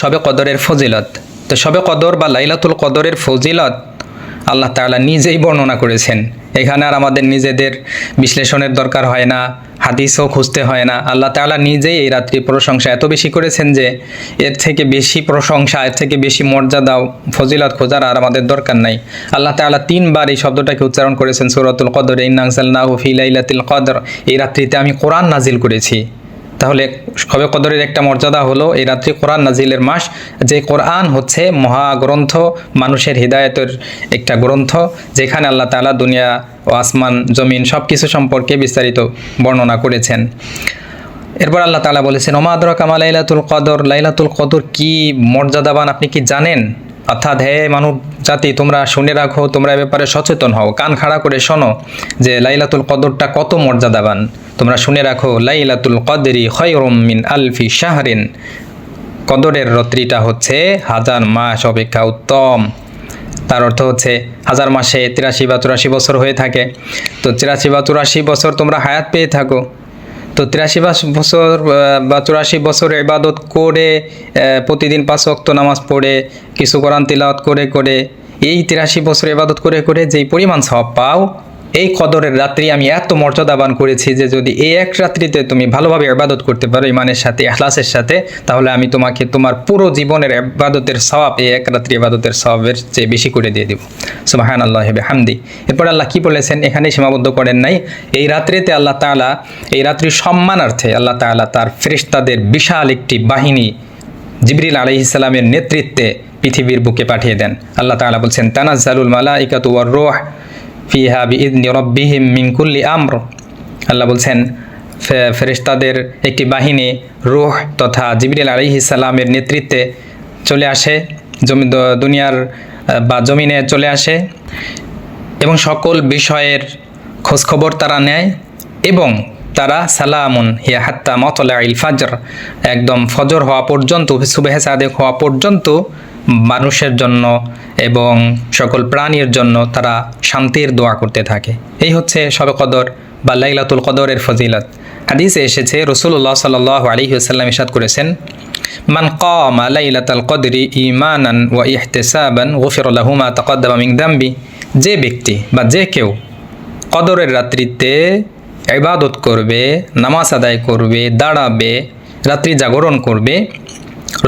শবে কদরের ফজিলত। তো শবে কদর বা লাইলাতুল কদরের ফজিলত আল্লাহ তাআলা নিজেই বর্ণনা করেছেন। এখানে আর আমাদের নিজেদের বিশ্লেষণের দরকার হয় না, হাদিসও খুঁজতে হয় না। আল্লাহ তাআলা নিজেই এই রাত্রি প্রশংসা এত বেশি করেছেন যে, এর থেকে বেশি প্রশংসা, এর থেকে বেশি মর্যাদা, ফজিলত খোঁজার আর আমাদের দরকার নাই। আল্লাহ তাআলা তিনবার এই শব্দটাকে উচ্চারণ করেছেন সূরাতুল কদর ইন্নানজালনাহু ফি লাইলাতিল কদর। এই রাত্রিতে আমি কোরআন নাজিল করেছি। তাহলে কবে কদরের একটা মর্যাদা হলো এই রাত্রি কোরআন নাজিলের মাস। যে কোরআন হচ্ছে মহাগ্রন্থ, মানুষের হৃদায়তের একটা গ্রন্থ, যেখানে আল্লাহ তাআলা দুনিয়া ও আসমান, জমিন সব কিছু সম্পর্কে বিস্তারিত বর্ণনা করেছেন। এরপর আল্লাহ তাআলা বলেছেন ওমাদর কামা লাইলাতুল কদর লাইলাতুল কদর কি মর্যাদাবান আপনি কি জানেন? অর্থাৎ হে মানব জাতি তোমরা শুনে রাখো, তোমরা এ ব্যাপারে সচেতন হও। কান খাড়া করে শোনো যে লাইলাতুল কদরটা কত মর্যাদাবান। তোমরা শুনে রাখো, লাইলাতুল কদরি খয়রুম মিন আলফি শাহরিন। কদরের রাত্রিটা হচ্ছে হাজার মাস অপেক্ষা উত্তম। তার অর্থ হচ্ছে হাজার মাসে তিরাশি বা চুরাশি বছর হয়ে থাকে। তো তিরাশি বা চুরাশি বছর তোমরা হায়াত পেয়ে থাকো। তো তিরাশি বছর বা চুরাশি বছর ইবাদত করে প্রতিদিন পাঁচ অক্ত নামাজ পড়ে, কিছু কোরআন তিলাওয়াত করে করে, এই তিরাশি বছর ইবাদত করে করে যেই পরিমাণ সব পাও এই কদরের রাত্রি আমি এত মর্যাদাবান করেছি যে যদি এই এক রাত্রিতে তুমি ভালোভাবে ইবাদত করতে পারো, ইমানের সাথে এখলাসের সাথে, তাহলে আমি তোমাকে তোমার পুরো জীবনের ইবাদতের সওয়াব, এই এক রাত্রি ইবাদতের সওয়াবের চেয়ে বেশি করে দিয়ে দিব। সুবাহান আল্লাহ হেবে হামদি এরপর আল্লাহ কি বলেছেন? এখানে সীমাবদ্ধ করেন নাই। এই রাত্রিতে আল্লাহ তাআলা, এই রাত্রির সম্মানার্থে আল্লাহ তাআলা তার ফেরেশতাদের বিশাল একটি বাহিনী জিবরিল আলাইহিসসালামের নেতৃত্বে পৃথিবীর বুকে পাঠিয়ে দেন। আল্লাহ তাআলা বলছেন, তানাজ্জালুল মালাইকাতু ওয়ার রূহ। ফিহা বিইذনি রব্বিহিম মিন কুল্লি আমর। আল্লাহ বলছেন, ফে- ফেরেশতাদের একটি বাহিনী রুহ তথা জিবরিল আলাইহিসসালামের নেতৃত্বে চলে আসে, জমি দুনিয়ার বা জমিনে চলে আসে এবং সকল বিষয়ের খোঁজখবর তারা নেয় এবং তারা সালামুন, হিয়া হাত্তা মতলা ইল ফাজর, একদম ফজর হওয়া পর্যন্ত সুবেহ সাদেক হওয়া পর্যন্ত মানুষের জন্য এবং সকল প্রাণীর জন্য তারা শান্তির দোয়া করতে থাকে। এই হচ্ছে শবে কদর বা লাইলাতুল কদরের ফজিলত। হাদিসে এসেছে রসুল্লাহ সাল আলী আসাল্লাম ইসাদ করেছেন, মান কামা লাইলাতাল কদরি ইমানান ওয়া ইহতিসাবান গফির লাহু মা তাকদ্দামা মিন দামবি যে ব্যক্তি বা যে কেউ কদরের রাত্রিতে ইবাদত করবে, নামাজ আদায় করবে, দাঁড়াবে, রাত্রি জাগরণ করবে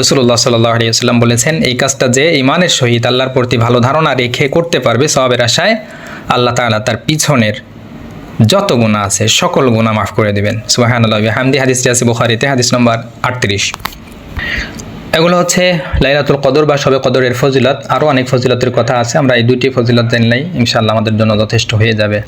রসুল্লাহ সাল্লাহ আলিয়াল্লাম বলেছেন, এই কাজটা যে ইমানের সহিত আল্লাহর প্রতি ভালো ধারণা রেখে করতে পারবে সবের আশায়, আল্লাহ তাআলা তার পিছনের যত গুণা আছে, সকল গুণা মাফ করে দেবেন। সুবাহান আল্লাহ হামদি হাদিসটি আছে বুখারিতে, হাদিস নম্বর আটত্রিশ। এগুলো হচ্ছে লাইলাতুল কদর বা সবে কদরের ফজিলত। আরও অনেক ফজিলতের কথা আছে, আমরা এই দুইটি ফজিলত জানলেই ইনশাআল্লাহ আমাদের জন্য যথেষ্ট হয়ে যাবে।